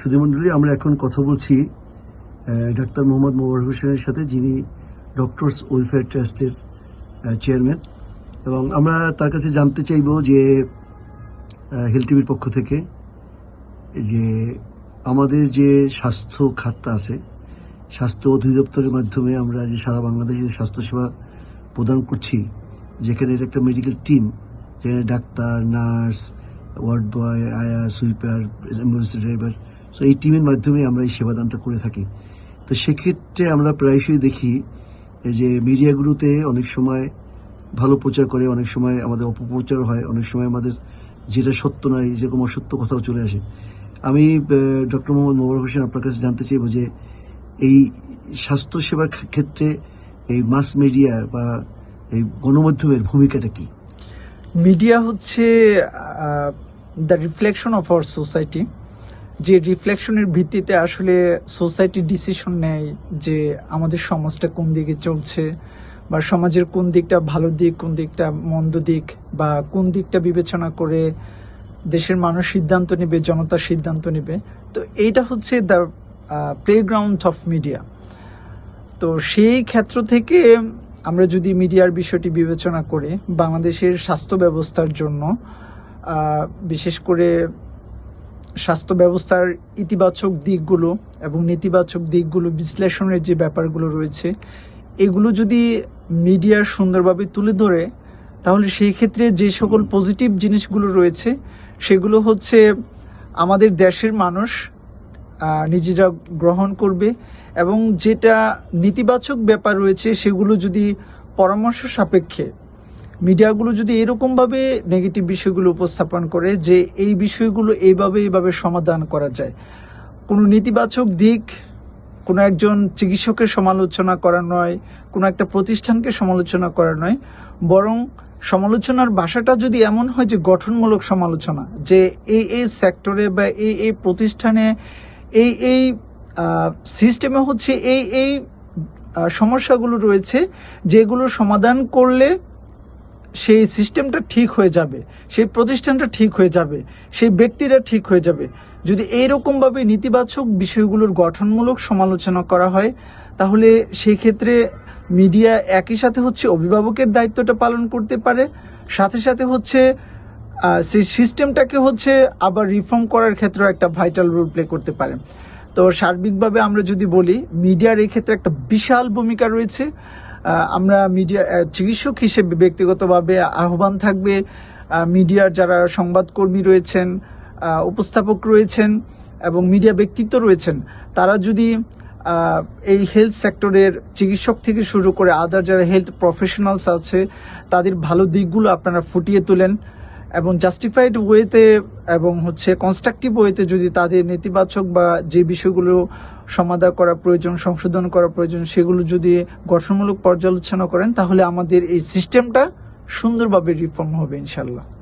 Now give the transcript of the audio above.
সুধীমণ্ডলী আমরা এখন কথা বলছি ডাক্তার মোহাম্মদ মোবারক হোসেনের সাথে, যিনি ডক্টরস ওয়েলফেয়ার ট্রাস্টের চেয়ারম্যান। এবং আমরা তার কাছে জানতে চাইব যে হেলথ টিভির পক্ষ থেকে যে আমাদের যে স্বাস্থ্য খাতটা আছে, স্বাস্থ্য অধিদপ্তরের মাধ্যমে আমরা যে সারা বাংলাদেশে স্বাস্থ্যসেবা প্রদান করছি, যেখানে একটা মেডিকেল টিম যেখানে ডাক্তার, নার্স, ওয়ার্ড বয়, আয়া, সুইপার, অ্যাম্বুলেন্স ড্রাইভার সো এই টিমের মাধ্যমে আমরা এই সেবাদানটা করে থাকি। তো সেক্ষেত্রে আমরা প্রায়শই দেখি যে মিডিয়াগুলোতে অনেক সময় ভালো প্রচার করে, অনেক সময় আমাদের অপপ্রচার হয়, অনেক সময় আমাদের যেটা সত্য নয়, যেরকম অসত্য কথাও চলে আসে। আমি ডক্টর মোহাম্মদ মোবারক হোসেন আপনার কাছে জানতে চাইব যে, এই স্বাস্থ্যসেবার ক্ষে- ক্ষেত্রে এই মাস মিডিয়া বা এই গণমাধ্যমের ভূমিকাটা কি? মিডিয়া হচ্ছে the reflection of our society যে রিফ্লেকশনের ভিত্তিতে আসলে সোসাইটি ডিসিশন নেয় যে আমাদের সমাজটা কোন দিকে চলছে বা সমাজের কোন দিকটা ভালো দিক, কোন দিকটা মন্দ দিক বা কোন দিকটা বিবেচনা করে দেশের মানুষ সিদ্ধান্ত নেবে, জনতা সিদ্ধান্ত নেবে। তো এইটা হচ্ছে দ্য প্লেগ্রাউন্ড অফ মিডিয়া তো সেই ক্ষেত্র থেকে আমরা যদি মিডিয়ার বিষয়টি বিবেচনা করে, বাংলাদেশের স্বাস্থ্য ব্যবস্থার জন্য বিশেষ করে স্বাস্থ্য ব্যবস্থার ইতিবাচক দিকগুলো এবং নেতিবাচক দিকগুলো বিশ্লেষণের যে ব্যাপারগুলো রয়েছে, এগুলো যদি মিডিয়া সুন্দরভাবে তুলে ধরে, তাহলে সেই ক্ষেত্রে যে সকল পজিটিভ জিনিসগুলো রয়েছে, সেগুলো হচ্ছে আমাদের দেশের মানুষ নিজেরা গ্রহণ করবে এবং যেটা নেতিবাচক ব্যাপার রয়েছে, সেগুলো যদি পরামর্শ সাপেক্ষে মিডিয়াগুলো যদি এরকমভাবে নেগেটিভ বিষয়গুলো উপস্থাপন করে যে এই বিষয়গুলো এইভাবে এইভাবে সমাধান করা যায়, কোনো নেতিবাচক দিক, কোনো একজন চিকিৎসকের সমালোচনা করা নয়, কোনো একটা প্রতিষ্ঠানকে সমালোচনা করা নয়, বরং সমালোচনার ভাষাটা যদি এমন হয় যে গঠনমূলক সমালোচনা, যে এই এই সেক্টরে বা এই এই প্রতিষ্ঠানে এই এই সিস্টেমে হচ্ছে এই এই সমস্যাগুলো রয়েছে, যেগুলো সমাধান করলে সেই সিস্টেমটা ঠিক হয়ে যাবে, সেই প্রতিষ্ঠানটা ঠিক হয়ে যাবে, সেই ব্যক্তিরা ঠিক হয়ে যাবে। যদি এইরকমভাবে নেতিবাচক বিষয়গুলোর গঠনমূলক সমালোচনা করা হয়, তাহলে সেই ক্ষেত্রে মিডিয়া একই সাথে হচ্ছে অভিভাবকের দায়িত্বটা পালন করতে পারে, সাথে সাথে হচ্ছে সেই সিস্টেমটাকে হচ্ছে আবার রিফর্ম করার ক্ষেত্রে একটা ভাইটাল রোল প্লে করতে পারে। তো সার্বিকভাবে আমরা যদি বলি, মিডিয়ার এই ক্ষেত্রে একটা বিশাল ভূমিকা রয়েছে। আমরা মিডিয়া চিকিৎসক হিসেবে ব্যক্তিগতভাবে আহ্বান থাকবে মিডিয়ার যারা সংবাদকর্মী রয়েছেন উপস্থাপক রয়েছেন এবং মিডিয়া ব্যক্তিত্ব রয়েছেন, তারা যদি এই হেলথ সেক্টরের চিকিৎসক থেকে শুরু করে আদার যারা হেলথ প্রফেশনালস আছে, তাদের ভালো দিকগুলো আপনারা ফুটিয়ে তোলেন। এবং জাস্টিফাইড ওয়েতে এবং হচ্ছে কনস্ট্রাকটিভ ওয়েতে যদি তাদের নেতিবাচক বা যে বিষয়গুলো সমাধান করা প্রয়োজন, সংশোধন করা প্রয়োজন, সেগুলো যদি গঠনমূলক পর্যালোচনা করেন, তাহলে আমাদের এই সিস্টেমটা সুন্দরভাবে রিফর্ম হবে ইনশাল্লাহ